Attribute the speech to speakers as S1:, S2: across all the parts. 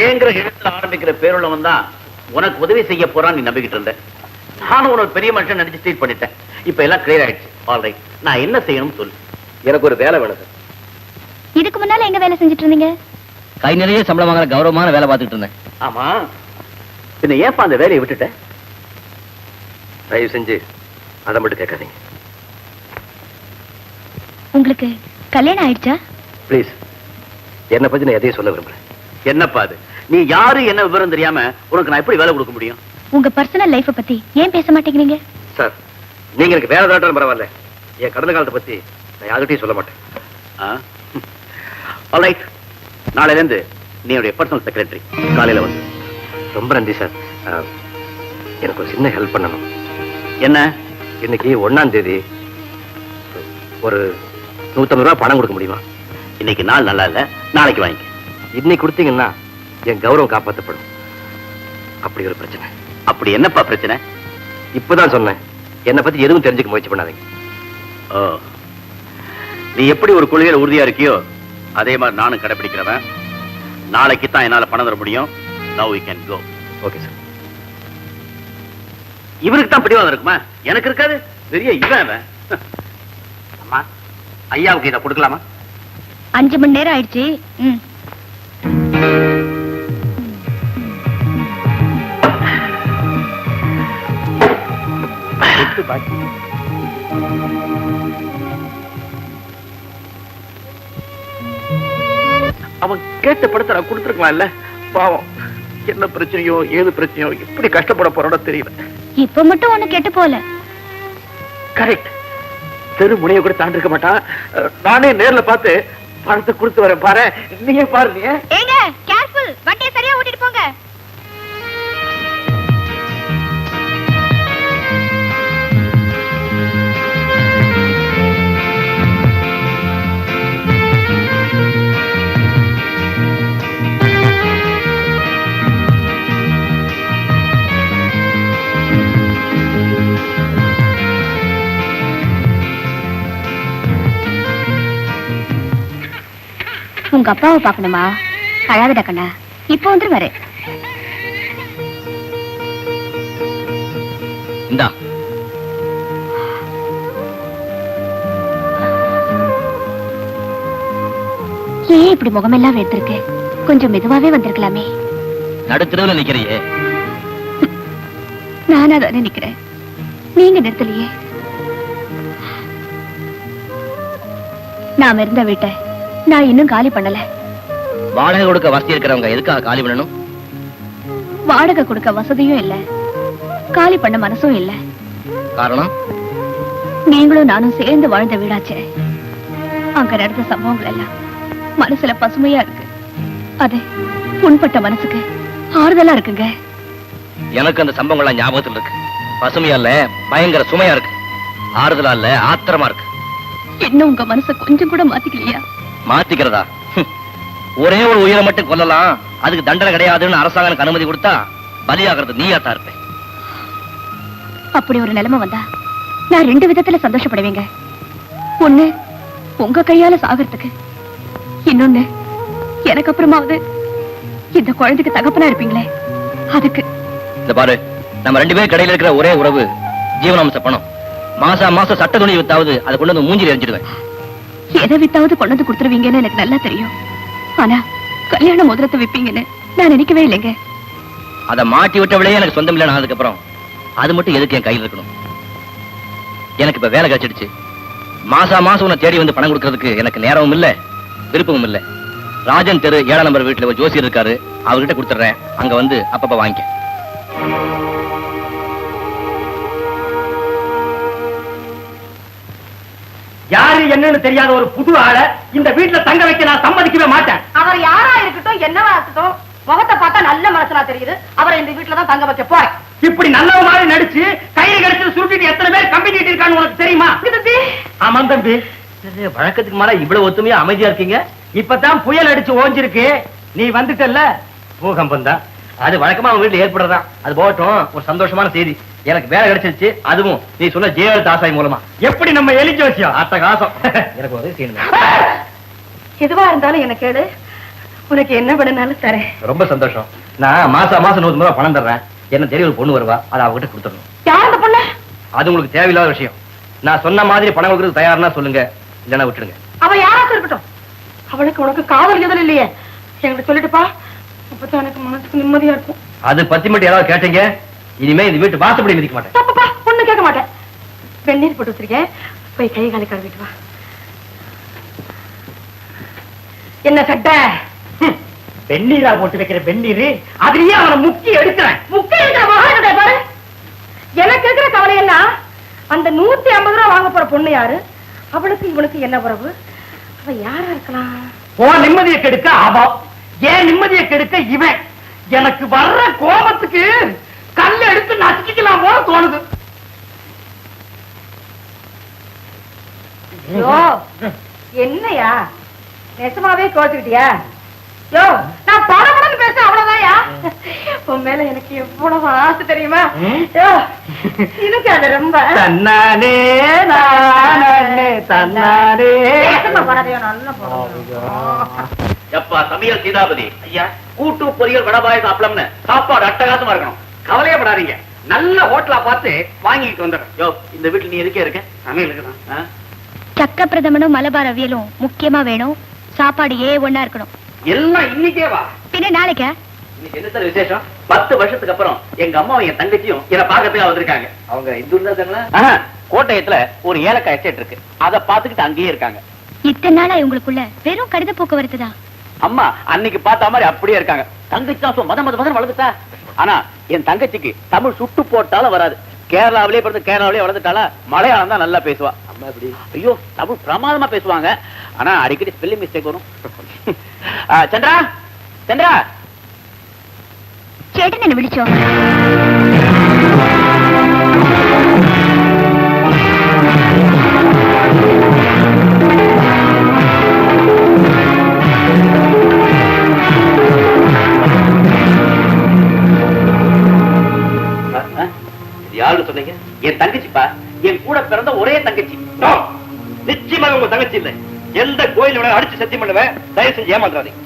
S1: ஏங்கிற எழுத்துல ஆரம்பிக்கிற பேருள்ளவன் தான் உனக்கு உதவி செய்ய போறான்னு நீ நம்பிக்கிட்டு இருந்த. நானும் உனக்கு பெரிய மனுஷன் நினைச்சு ட்ரீட் பண்ணிட்டேன். இப்ப எல்லாம் கிளியர் ஆயிடுச்சு. ஆல்ரைட் நான் என்ன செய்யணும்னு சொல்லு. எனக்கு ஒரு வேலை வேணும் சார்.
S2: இதுக்கு முன்னால எங்க வேலை செஞ்சுட்டு இருந்தீங்க?
S3: கை நிறைய சம்பளம் வாங்குற கௌரவமான வேலை பார்த்துட்டு இருந்தேன்.
S1: ஆமா. பின்ன ஏன்பா அந்த வேலையை விட்டுட்ட? தயவு செஞ்சு அதை மட்டும் கேட்காதீங்க.
S2: உங்களுக்கு கல்யாணம் ஆயிடுச்சா?
S1: ப்ளீஸ் என்ன பத்தி நான் எதையும் சொல்ல விரும்புறேன் என்னப்பா அது? நீ யாரு என்ன விவரம் தெரியாம உனக்கு நான் எப்படி வேலை கொடுக்க முடியும்?
S2: உங்க பர்சனல் லைஃப பத்தி ஏன் பேச மாட்டேங்கிறீங்க?
S1: சார் நீங்க எனக்கு வேலை தாட்டாலும் பரவாயில்ல. என் கடந்த காலத்தை பத்தி நான் யார்கிட்டயும் சொல்ல மாட்டேன். ஆல்ரைட் நாளையில இருந்து நீ என்னுடைய பர்சனல் செக்ரட்டரி காலையில வந்து. ரொம்ப நன்றி சார். எனக்கு ஒரு சின்ன ஹெல்ப் பண்ணணும். என்ன? இன்னைக்கு ஒண்ணாம் தேதி. ஒரு நூத்தம்பது ரூபாய் பணம் கொடுக்க முடியுமா? இன்னைக்கு நாள் நல்லா இல்ல நாளைக்கு வாங்கிக்க. இன்னைக்கு கொடுத்தீங்கன்னா என் கௌரவம் காப்பாற்றப்படும் அப்படி ஒரு பிரச்சனை. அப்படி என்னப்பா பிரச்சனை? இப்பதான் சொன்னேன். என்னை பத்தி எதுவும் தெரிஞ்சுக்க முயற்சி பண்ணாதீங்க. ஓ. நீ எப்படி ஒரு கொள்கையில உறுதியா இருக்கியோ அதே மாதிரி நானும் கடைபிடிக்கிறவன் நாளைக்கு தான் என்னால பணம் தர முடியும். Now we can go okay sir இவருக்கு தான் பிடிவாதம் இருக்குமா? எனக்கு இருக்காது. பெரிய இவன் அவன். அம்மா ஐயாவுக்கு இதை கொடுக்கலாமா?
S2: அஞ்சு மணி நேரம் ஆயிடுச்சு. ம்.
S1: அவன் கேட்ட படத்தை நான் கொடுத்துருக்கலாம்ல? பாவம். என்ன பிரச்சனையோ ஏது பிரச்சனையோ இப்படி கஷ்டப்பட போறோட தெரியல.
S2: இப்ப மட்டும் ஒண்ணு கெட்டு போல.
S1: கரெக்ட் தெரு முனைய கூட தாண்டி இருக்க மாட்டான் நானே நேர்ல பார்த்து பணத்தை கொடுத்து வரேன். பாரு நீங்க பாரு
S2: உங்க அப்பாவை பார்க்கணுமா? அழாதடா கண்ணா இப்போ வந்துருவாரு.
S3: இந்தா.
S2: ஏன் இப்படி முகமெல்லாம் எடுத்திருக்கு கொஞ்சம் மெதுவாவே வந்திருக்கலாமே.
S3: நடுத்தரவுல நிக்கிறையே.
S2: நானா தானே நிக்கிறேன். நீங்க நிறுத்தலையே. நாம இருந்த வீட்டை நான் இன்னும் காலி பண்ணல.
S3: வாடகை கொடுக்க வசதி இருக்கிறவங்க எதுக்காக காலி பண்ணணும்?
S2: வாடகை கொடுக்க வசதியும் இல்ல. காலி பண்ண மனசும் இல்ல.
S3: காரணம்?
S2: நீங்களும் நானும் சேர்ந்து வாழ்ந்த வீடாச்சே. அங்க நடந்த சம்பவங்கள் எல்லாம் மனசுல பசுமையா இருக்கு. அது புண்பட்ட மனசுக்கு ஆறுதலா இருக்குங்க.
S3: எனக்கு அந்த சம்பவங்கள்லாம் ஞாபகத்துல இருக்கு. பசுமையா இல்ல பயங்கர சுமையா இருக்கு. ஆறுதலா இல்ல ஆத்திரமா இருக்கு.
S2: இன்னும் உங்க மனசை கொஞ்சம் கூட மாத்திக்கலையா?
S3: மாத்திக்கிறதா. ஒரே ஒரு உயிரை மட்டும் கொல்லலாம். அதுக்கு தண்டனை கிடையாதுன்னு அரசாங்கம் அனுமதி கொடுத்தா பலியாகிறது நீயாத்தான் இருப்பேன்
S2: அப்படி ஒரு நிலைமை வந்தா நான் ரெண்டு விதத்துல சந்தோஷப்படுவேங்க. ஒண்ணு உங்க கையால சாகிறதுக்கு. இன்னொன்னு எனக்கு அப்புறமாவது இந்த குழந்தைக்கு தகப்பனா இருப்பீங்களே அதுக்கு.
S3: இந்த பாரு நம்ம ரெண்டு பேரும் கடையில இருக்கிற ஒரே உறவு ஜீவனாம்ச பணம். மாசா மாசம் சட்ட துணி வித்தாவது அதை கொண்டு வந்து மூஞ்சில எரிஞ்சிடுவேன்.
S2: எதை வித்தாவது கொண்டு வந்து கொடுத்துருவீங்கன்னு எனக்கு நல்லா தெரியும். ஆனா கல்யாண முதலத்தை விப்பீங்கன்னு நான் நினைக்கவே இல்லைங்க.
S3: அதை மாட்டி விட்டவளே எனக்கு சொந்தம் இல்லை நான் அதுக்கப்புறம் அது மட்டும் எதுக்கு என் கையில் இருக்கணும்? எனக்கு இப்ப வேலை கிடைச்சிடுச்சு. மாசா மாசம் உன்னை தேடி வந்து பணம் கொடுக்கறதுக்கு எனக்கு நேரமும் இல்ல விருப்பமும் இல்ல. ராஜன் தெரு ஏழாம் நம்பர் வீட்டுல ஒரு ஜோசியர் இருக்காரு. அவர்கிட்ட கொடுத்துட்றேன். அங்க வந்து அப்பப்ப வாங்கிக்க.
S4: யாரு என்னன்னு தெரியாத ஒரு புது ஆளை இந்த வீட்டுல தங்க வைக்க நான் சம்மதிக்கவே மாட்டேன்.
S5: அவர் யாரா இருக்கட்டும் என்னவா இருக்கட்டும் முகத்தை பார்த்தா நல்ல மனசனா தெரியுது. அவரை இந்த வீட்டுல தான் தங்க வைக்க போறேன்.
S4: இப்படி நல்ல மாதிரி நடிச்சு கையில கிடைச்சு சுருட்டிட்டு எத்தனை பேர் கம்பி நீட்டி இருக்கான்னு உனக்கு தெரியுமா? ஆமாம் தம்பி. வழக்கத்துக்கு மேல இவ்வளவு ஒத்துமையா அமைதியா இருக்கீங்க? இப்பதான் புயல் அடிச்சு ஓஞ்சிருக்கு. நீ வந்துட்டல்ல? பூகம்பம் தான். அது வழக்கமா அவங்க வீட்டுல ஏற்படுறதா அது போகட்டும் ஒரு சந்தோஷமான செய்தி. எனக்கு வேலை கிடைச்சிருச்சு அதுவும் நீ சொன்ன ஜெயலலிதா ஆசாய் மூலமா. எப்படி நம்ம எலிச்சு வச்சியோ அத்த காசம். எனக்கு உதவி செய்யணும்
S5: எதுவா இருந்தாலும் என்ன கேளு. உனக்கு என்ன பண்ணனாலும் தரேன்.
S3: ரொம்ப சந்தோஷம். நான் மாசம் மாசம் நூறு ரூபாய் பணம் தர்றேன். என்ன தெரிய ஒரு பொண்ணு வருவா அதை அவகிட்ட கொடுத்துடணும்.
S5: யார் அந்த பொண்ணு?
S3: அது உங்களுக்கு தேவையில்லாத விஷயம். நான் சொன்ன மாதிரி பணம் கொடுக்கறது தயார்னா சொல்லுங்க இல்லைன்னா விட்டுடுங்க.
S5: அவ யாராச்சும் இருக்கட்டும். அவளுக்கு உனக்கு காதல் எதில் இல்லையே. என்கிட்ட சொல்லிட்டுப்பா. அப்பதான் எனக்கு மனசுக்கு நிம்மதியா இருக்கும்.
S3: அது பத்தி மட்டும் யாராவது கேட்டீங்க? இனிமே இந்த வீட்டு வாசப்படி மிதிக்க மாட்டேன்.
S5: தப்புப்பா ஒண்ணு கேட்க மாட்டேன். வெந்நீர் போட்டு வச்சிருக்கேன். போய் கை காலை கழுவிட்டு வா. என்ன சட்டை?
S3: வெந்நீரா போட்டு வைக்கிற வெந்நீர் அதுலயே அவனை முக்கி எடுக்கிறேன்.
S5: இருக்கிற மகானடை பாரு. எனக்கு இருக்கிற கவலை என்ன? அந்த நூத்தி ஐம்பது ரூபா வாங்க போற பொண்ணு யாரு? அவளுக்கு இவளுக்கு என்ன உறவு? அவ யாரா இருக்கலாம்?
S3: உன் நிம்மதியை கெடுக்க அவன் ஏன் நிம்மதியை கெடுக்க இவன்? எனக்கு வர்ற கோபத்துக்கு கல்ல எடுத்து நசுக்கிக்கலாம் போல தோணுது.
S5: என்னையா? நெசமாவே கோச்சுக்கிட்டியா யோ நான் படபடன்னு பேச அவ்வளவுதான்யா? உன் மேல எனக்கு எவ்வளவு ஆசை தெரியுமா? எனக்கு அது ரொம்ப
S3: தன்னானே நானே தன்னானே.
S5: நல்லா போடுங்க.
S1: எப்பா சமையல் சீதாபதி? ஐயா. கூட்டு பொரியல் வடபாயசம் அப்பளம்னு சாப்பாடு அட்டகாசமா இருக்கணும்.
S3: கவலையப்படாதீங்க. நல்ல ஹோட்டலா பார்த்து வாங்கிட்டு வந்துடுறேன்.
S1: யோ இந்த வீட்டுல நீ இருக்கே? இருக்க
S3: சமையலுக்கு தான்?
S6: சக்க பிரதமனும் மலபார் அவியலும் முக்கியமா வேணும். சாப்பாடு ஏ ஒண்ணா இருக்கணும்.
S3: எல்லாம் இன்னைக்கே வா.
S6: பின்ன நாளைக்கா?
S1: இன்னைக்கு என்ன சார் விசேஷம்? பத்து வருஷத்துக்கு அப்புறம் எங்க அம்மாவும் என் தங்கச்சியும் என்ன பாக்கிறதுக்காக வந்திருக்காங்க. அவங்க இந்த கோட்டயத்துல ஒரு ஏலக்காய் எஸ்டேட் இருக்கு. அதை பாத்துக்கிட்டு அங்கேயே இருக்காங்க.
S6: இத்தனை நாளா இவங்களுக்குள்ள வெறும் கடித போக்குவரத்து தான்
S1: அம்மா அன்னைக்கு பார்த்த மாதிரி அப்படியே இருக்காங்க தங்கச்சி தான் மத மத மதம் வளர்ந்துட்டா ஆனா என் தங்கச்சிக்கு தமிழ் சுட்டு போட்டாலும் வராது கேரளாவிலே பிறந்து கேரளாவிலே வளர்ந்துட்டாளா மலையாளம் தான் நல்லா பேசுவா அம்மா எப்படி ஐயோ தமிழ் பிரமாதமா பேசுவாங்க ஆனா அடிக்கடி ஸ்பெல்லிங் மிஸ்டேக் வரும் ஆ, சந்திரா சந்திரா
S6: ചേട്ടൻ എന്നെ വിളിച്ചോ
S1: என் தங்கச்சிப்பா. என் கூட பிறந்த ஒரே தங்கச்சி.
S3: நிச்சயமாக உங்க தங்கச்சி இல்ல. எந்த கோயில் வேணா அடிச்சு சத்தியம் பண்ணுவேன். தயவு செஞ்சு ஏமாந்துறாதீங்க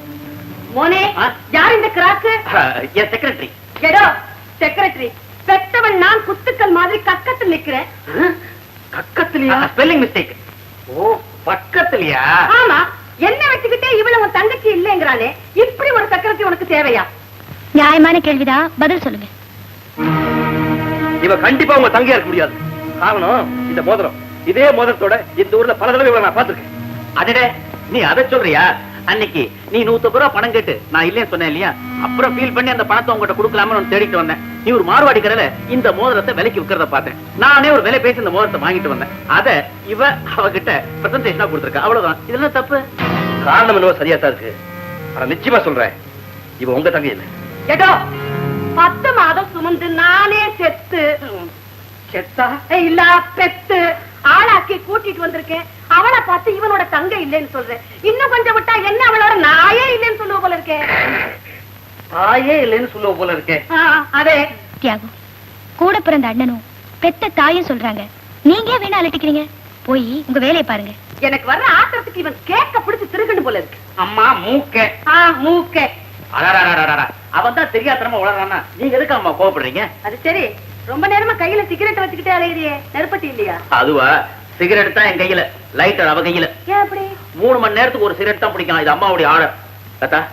S5: மோனே? யார் இந்த கிராக்கு?
S1: என் செக்ரட்டரி
S5: எடோ செக்ரட்டரி பெத்தவன் நான் குத்துக்கள் மாதிரி கக்கத்தில் நிக்கிறேன்
S3: பக்கத்துலயா
S1: ஸ்பெல்லிங் மிஸ்டேக்
S3: ஓ பக்கத்துலயா?
S5: ஆமா என்ன வச்சுக்கிட்டே இவள உன் தங்கச்சி இல்லைங்கிறானே இப்படி ஒரு செக்ரட்டரி உனக்கு தேவையா?
S6: நியாயமான கேள்விதான். பதில் சொல்லுங்க.
S3: இவ கண்டிப்பா உங்க தங்கையா இருக்க முடியாது. காரணம் இந்த மோதிரம். இதே மோதிரத்தோட இந்த ஊர்ல பல தடவை இவளை நான் பார்த்திருக்கேன்.
S1: அடடே நீ அதை சொல்றியா? அன்னைக்கு நீ நூத்தம்பது ரூபா பணம் கேட்டு நான் இல்லைன்னு சொன்னேன் இல்லையா? அப்புறம் ஃபீல் பண்ணி அந்த பணத்தை உங்ககிட்ட கொடுக்கலாம்னு தேடிட்டு வந்தேன். நீ ஒரு மார்வாடி கடையில இந்த மோதிரத்தை விலைக்கு விற்கிறத பார்த்தேன். நானே ஒரு விலை பேசி இந்த மோதிரத்தை வாங்கிட்டு வந்தேன். அத இவ அவகிட்ட பிரசன்டேஷனா கொடுத்துருக்கா. அவ்வளவுதான். இதெல்லாம் தப்பு.
S3: காரணம் என்னவோ சரியா தான் இருக்கு. ஆனா நிச்சயமா சொல்றேன். இவ உங்க தங்கை இல்ல
S5: எடோ பத்து மாதம் சுமந்து நானே செத்து.
S3: செத்தா?
S5: இல்ல பெத்து. ஆளாக்கி கூட்டிட்டு வந்திருக்கேன். அவளை பார்த்து இவனோட தங்க இல்லைன்னு சொல்றேன் இன்னும் கொஞ்சம் விட்டா என்ன அவளோட நாயே இல்லைன்னு சொல்லுவ போல இருக்கேன்
S3: தாயே இல்லைன்னு சொல்லுவ போல இருக்கே.
S5: ஆ, அதே.
S6: தியாகம் கூட பிறந்த அண்ணனும் பெத்த தாயும் சொல்றாங்க. நீங்க ஏன் வேணா அலட்டிக்கிறீங்க? போய் உங்க வேலையை பாருங்க.
S5: எனக்கு வர்ற ஆத்திரத்துக்கு இவன் கேக்க பிடிச்சு திருகணும் போல இருக்கு.
S3: அம்மா மூக்க.
S5: ஆ மூக்கே.
S1: அவன் தான் தெரியாதனமா உளறானா நீங்க எதுக்கு அம்மா கோவப்படுறீங்க?
S5: அது சரி. ரொம்ப நேரமா கையில சிகரெட் வச்சுக்கிட்டே அலையிறியே. நெருப்பட்டி இல்லையா?
S1: அதுவா சிகரெட் தான் என் கையில. லைட்டர் அவ கையில.
S5: ஏன் அப்படி?
S1: மூணு மணி நேரத்துக்கு ஒரு சிகரெட் தான் பிடிக்கும். இது அம்மாவுடைய ஆர்டர் தாத்தா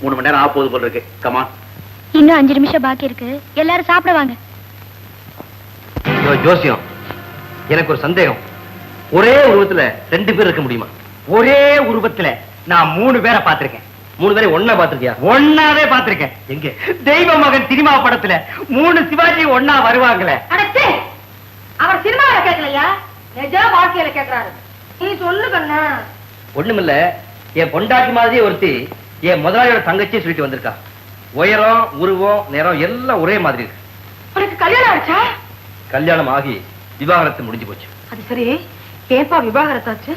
S1: மூணு மணி நேரம் ஆக போகுது போல இருக்கு. கமா
S6: இன்னும் அஞ்சு நிமிஷம் பாக்கி இருக்கு. எல்லாரும் சாப்பிட வாங்க.
S3: ஐயோ, ஜோசியம். எனக்கு ஒரு சந்தேகம். ஒரே உருவத்துல ரெண்டு பேர் இருக்க முடியுமா? ஒரே உருவத்துல நான் மூணு பேரை பார்த்திருக்கேன். மூணு பேரை ஒன்னா பார்த்திருக்கியா? ஒன்னாவே பார்த்திருக்கேன். எங்க? தெய்வ மகன் சினிமா படத்துல மூணு சிவாஜி ஒன்னா வருவாங்களே.
S5: அடச்சே அவர் சினிமாவில கேட்கலையா? நிஜ வாழ்க்கையில கேக்குறாரு நீ சொல்லு கண்ணா.
S3: ஒண்ணுமில்ல என் பொண்டாட்டி மாதிரியே ஒருத்தி என் முதலாளியோட தங்கச்சியை சொல்லிட்டு வந்திருக்கா. உயரம் உருவம் நிறம் எல்லாம் ஒரே மாதிரி இருக்கு.
S5: உனக்கு கல்யாணம் ஆச்சா
S3: கல்யாணம் ஆகி விவாகரத்து முடிஞ்சு போச்சு.
S5: அது சரி. ஏப்பா விவாகரத்தாச்சு?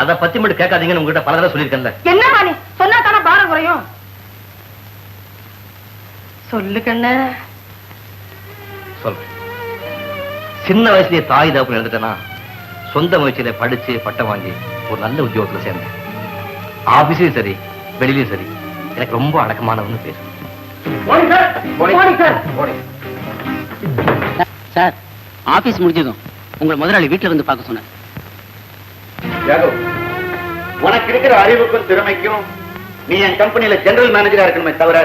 S3: அத பத்தி மட்டும் கேட்காதீங்கன்னு உங்ககிட்ட பல தடவை சொல்லியிருக்கேன்ல.
S5: என்னமா நீ சொன்னா தானே பாரம் குறையும்? சொல்லு கண்ண.
S3: சொல்றேன். சின்ன வயசுலயே தாய் தகப்பு எழுந்துட்டேன்னா சொந்த முயற்சியில படிச்சு பட்டம் வாங்கி ஒரு நல்ல உத்தியோகத்துல சேர்ந்தேன். ஆபீஸையும் சரி வெளியிலயும் சரி எனக்கு ரொம்ப அடக்கமானவன்னு பேரு.
S4: Sir morning sir.
S7: Sir office முடிஞ்சதும் உங்களை முதலாளி வீட்டுல வந்து பார்க்க சொன்னார்.
S8: உனக்கு இருக்கிற அறிவுக்கும் திறமைக்கும் நீ என் கம்பெனில ஜெனரல் மேனேஜரா இருக்கணுமே தவிர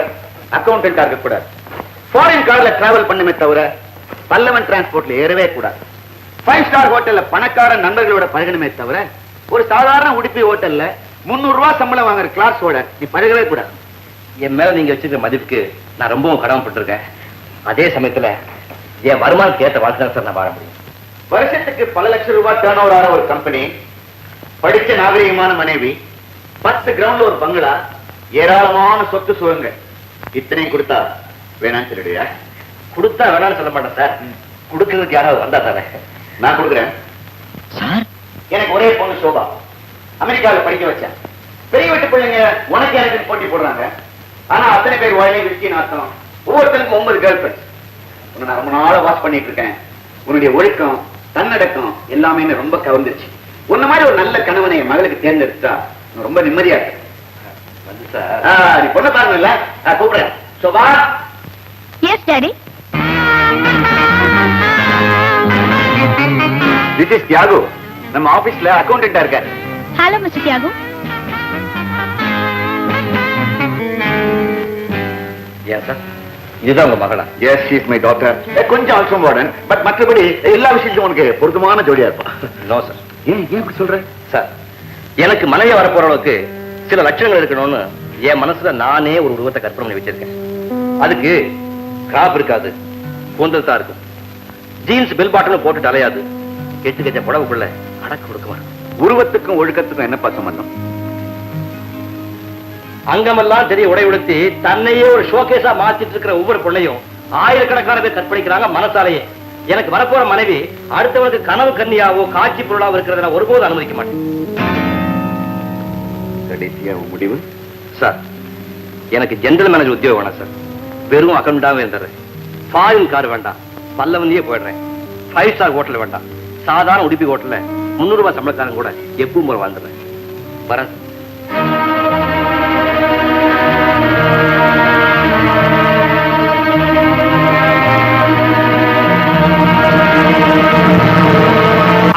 S8: அக்கௌண்டன்டா இருக்க கூடாது. ஃபாரின் கார்ல டிராவல் பண்ணுமே தவிர பல்லவன் டிரான்ஸ்போர்ட்ல ஏறவே கூடாது. ஃபைவ் ஸ்டார் ஹோட்டல்ல பணக்கார நண்பர்களோட பழகணுமே தவிர ஒரு சாதாரண உடுப்பி ஹோட்டல்ல முந்நூறு ரூபாய் சம்பளம் வாங்குற கிளாஸோட நீ பழகவே கூடாது.
S3: என் மேல நீங்க வச்சிருக்க மதிப்புக்கு நான் ரொம்பவும் கடமைப்பட்டிருக்கேன். அதே சமயத்துல என் வருமானத்துக்கு ஏற்ற வாழ்க்கை சார் நான் வாழ முடியும்.
S8: வருஷத்துக்கு பல லட்சம் ரூபாய் டேர்ன் ஓவர் ஆன ஒரு கம்பெனி படிச்ச நாகரிகமான மனைவி பத்து கிரவுண்ட்ல ஒரு பங்களா ஏராளமான சொத்து சுகங்கள் இத்தனையும் கொடுத்தா வேணாம்னு சொல்லிடுயா
S3: கொடுத்தா வேணாம்னு சொல்ல மாட்டேன் சார். கொடுக்கறதுக்கு யாராவது வந்தா தானே
S8: நான் கொடுக்குறேன்.
S7: சார்?
S8: எனக்கு ஒரே பொண்ணு சோபா. அமெரிக்காவில் படிக்க வச்சேன். பெரிய வீட்டு பிள்ளைங்க உனக்கு எனக்கு போட்டி போடுறாங்க? ஆனா அத்தனை பேர் உடனே விருச்சின்னு அர்த்தம். ஒவ்வொருத்தருக்கும் ஒன்பது கேர்ள் ஃபிரெண்ட்ஸ் உன்னை நான் ரொம்ப நாளா வாட்ச் பண்ணிட்டு இருக்கேன். உன்னுடைய ஒழுக்கம் தன்னடக்கம் எல்லாமே ரொம்ப கவர்ந்துருச்சு. உன்ன மாதிரி ஒரு நல்ல கணவனை மகளுக்கு தேர்ந்தெடுத்தா ரொம்ப நிம்மதியா நீ பொண்ணை பாருங்கல்ல நான் கூப்பிடுறேன். Shobha
S2: yes daddy
S8: this is Thiyagu நம்ம ஆபீஸ்ல அக்கௌண்டன்டா இருக்காரு.
S2: ஹலோ மிஸ்டர் தியாகு
S3: ஏன் சார் இதுதான் உங்க மகளா
S8: எஸ் ஷீஸ் மை டாக்டர் கொஞ்சம் மாடர்ன் பட் மற்றபடி எல்லா விஷயத்திலும் உனக்கு பொருத்தமான ஜோடியா இருப்பா
S3: நோ சார்
S8: ஏன் ஏன் இப்படி சொல்ற?
S3: சார் எனக்கு மனைவி வரப்போற அளவுக்கு சில லட்சணங்கள் இருக்கணும்னு என் மனசுல நானே ஒரு உருவத்தை கற்பனை பண்ணி வச்சிருக்கேன். அதுக்கு கிராப் இருக்காது கூந்தல் தான் இருக்கும். ஜீன்ஸ் பெல் பாட்டனும் போட்டுட்டு அலையாது. கெட்டு கெட்ட புடவுக்குள்ள அடக்க கொடுக்குமா
S8: உருவத்துக்கும் ஒழுக்கத்துக்கும் என்னப்பா சம்பந்தம்?
S3: அங்கமெல்லாம் தெரிய உடை உடுத்தி தன்னையே ஒரு ஷோகேஸா மாத்திட்டு இருக்கிற ஒவ்வொரு பொண்ணையும் ஆயிரக்கணக்கான பேர் கற்பழிக்கிறாங்க மனசாலேயே. எனக்கு வரப்போற மனைவி அடுத்தவனுக்கு கனவு கன்னியாவோ காட்சி பொருளாவோ இருக்கிறத நான் ஒருபோதும் அனுமதிக்க மாட்டேன்.
S8: கடைசியா முடிவு?
S3: சார் எனக்கு ஜென்ரல் மேனேஜர் உத்தியோகம் வேணாம் சார். வெறும் அக்கௌண்டாவே இருந்துடுறேன் ஃபாரின் கார் வேண்டாம். பல்லவன்லயே போயிடுறேன். ஃபைவ் ஸ்டார் ஹோட்டல் வேண்டாம். சாதாரண உடுப்பி ஹோட்டலில் முந்நூறுரூவா சம்பளக்காரன் கூட எப்பவும் போல வாழ்ந்துடுறேன். வரேன்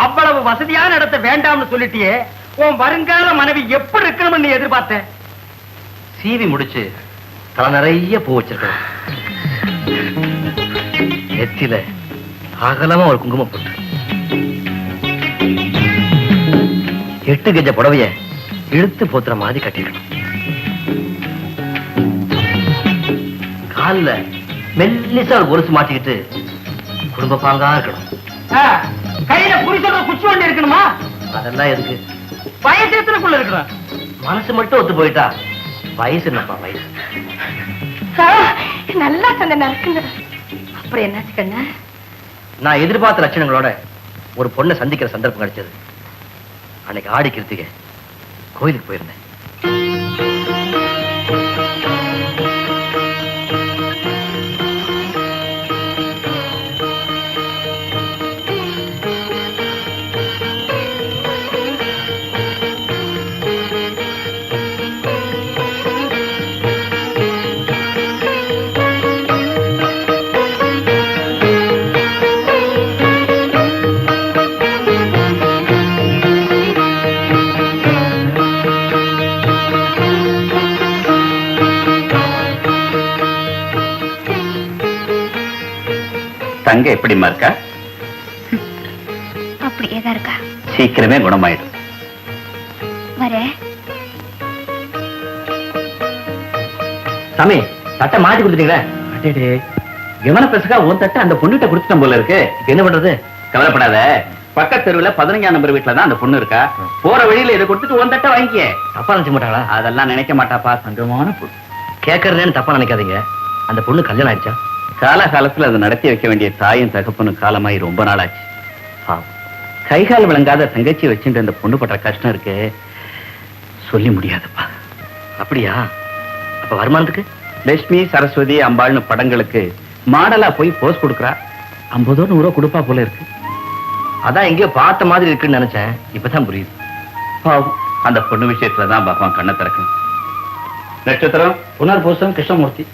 S4: அவ்வளவு வசதியான இடத்தை வேண்டாம்னு சொல்லிட்டியே உன் வருங்கால மனைவி எப்படி இருக்கணும்னு நீ எதிர்பார்த்த?
S3: சீவி முடிச்சு தலை நிறைய பூ வச்சிருக்கேன். நெத்தியில அகலமா ஒரு குங்குமம் போட்டு எட்டு கெஜ புடவைய இழுத்து போத்துற மாதிரி கட்டிருக்கணும் கால்ல மெல்லிசா ஒரு கொலுசு மாட்டிக்கிட்டு குடும்ப பாங்கா இருக்கணும்
S4: கையில புருஷோட குச்சி வண்டி இருக்கணுமா?
S3: அதெல்லாம் எதுக்கு?
S4: வயசு எத்தனைக்குள்ள இருக்கணும்
S3: மனசு மட்டும் ஒத்து போயிட்டா வயசு என்னப்பா வயசு?
S5: நல்லா சொன்ன நறுக்குங்க. அப்புறம் என்னாச்சு கண்ணா?
S3: நான் எதிர்பார்த்த லட்சணங்களோட ஒரு பொண்ணை சந்திக்கிற சந்தர்ப்பம் கிடைச்சது. அன்னைக்கு ஆடி கிருத்திகை கோயிலுக்கு போயிருந்தேன்.
S8: தங்க எப்படிமா இருக்கா?
S2: அப்படியே தான் இருக்கா.
S8: சீக்கிரமே குணமாயிடும்.
S2: வரேன்
S3: சாமி சட்டை மாட்டி கொடுத்துட்டீங்களே?
S8: அடேடே. எவன பெருசுக்கா உன் தட்டை அந்த பொண்ணுகிட்ட கொடுத்துட்டோம் போல இருக்கு.
S3: என்ன பண்றது?
S8: கவலைப்படாத. பக்கத்து தெருவுல பதினஞ்சாம் நம்பர் வீட்டுல தான் அந்த பொண்ணு இருக்கா. போற வழியில இதை கொடுத்துட்டு உன் தட்டை வாங்கிக்க.
S3: தப்பா நினைச்ச மாட்டாங்களா
S8: அதெல்லாம் நினைக்க மாட்டாப்பா. சங்கமான பொண்ணு.
S3: கேட்கறதுன்னு தப்பா நினைக்காதீங்க. அந்த பொண்ணு கல்யாணம் ஆயிடுச்சா?
S8: காலகாலத்தில் அதை நடத்தி வைக்க வேண்டிய தாயும் தகப்பனும் காலமாயி ரொம்ப நாளாச்சு. கைகால் கை கால் விளங்காத தங்கச்சி வச்சுட்டு அந்த பொண்ணு படுற கஷ்டம் இருக்கு சொல்லி முடியாதுப்பா.
S3: அப்படியா? அப்ப வருமானத்துக்கு?
S8: லட்சுமி சரஸ்வதி அம்பாள்னு படங்களுக்கு மாடலா போய் போஸ் கொடுக்குறா. ஐம்பதோ நூறோ கொடுப்பா போல இருக்கு.
S3: அதான் எங்கேயோ பார்த்த மாதிரி இருக்குன்னு நினைச்சேன். இப்பதான் புரியுது.
S8: பாவம். அந்த பொண்ணு விஷயத்துலதான் பகவான் கண்ணை திறக்கணும்
S9: நட்சத்திரம்
S10: புனர்பூசம் கிருஷ்ணமூர்த்தி.